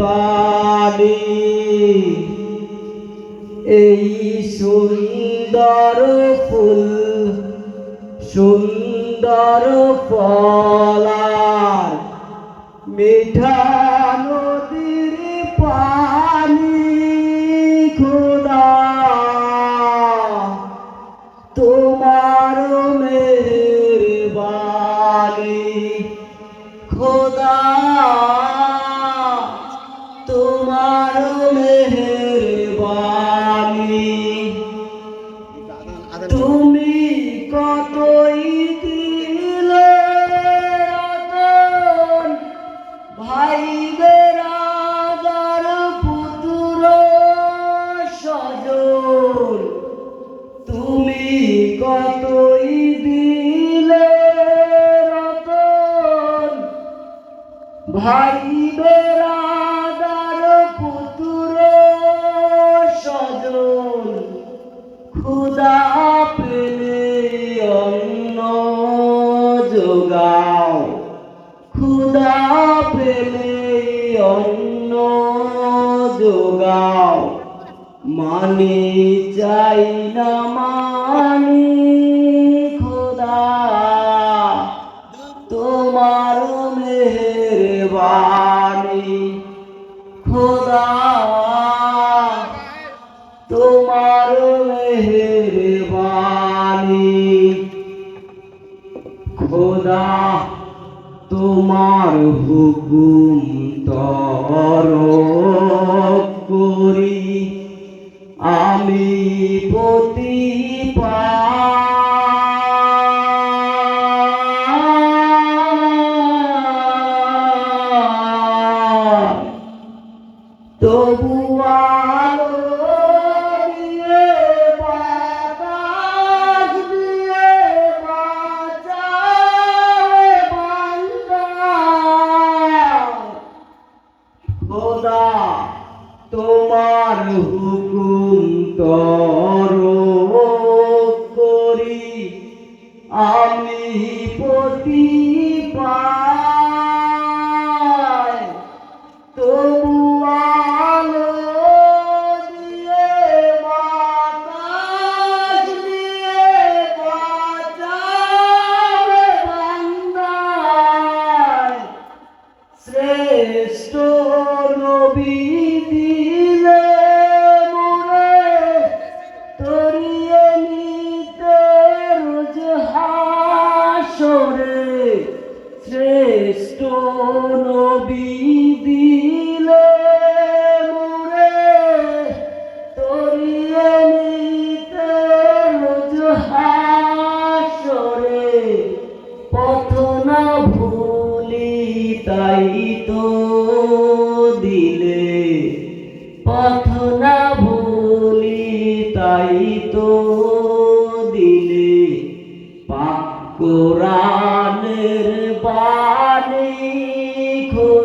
মেহেরবানি এই সুন্দর ফুল সুন্দর ফলার মিঠা ভাই বেরাদার পুত্র সজন খুদা পেলে অন্ন যোগাও খুদা পেলে অন্ন যোগাও মানি চাই না মানি মেহেরবানি খোদা তোমার মেহেরবানি। খোদা তোমার হুকুম তর তবু আলো দিয়ে বাতাস দিয়ে তোমার হুকুম করি। আমি পতি পাই শ্রেষ্ঠ নবী দিলে মোরে তরিয়ে নিতে রোজ হাসরে, পথ না ভুলি তাই তো দিলে, পথ না ভুলি তাই তো দিলে পাক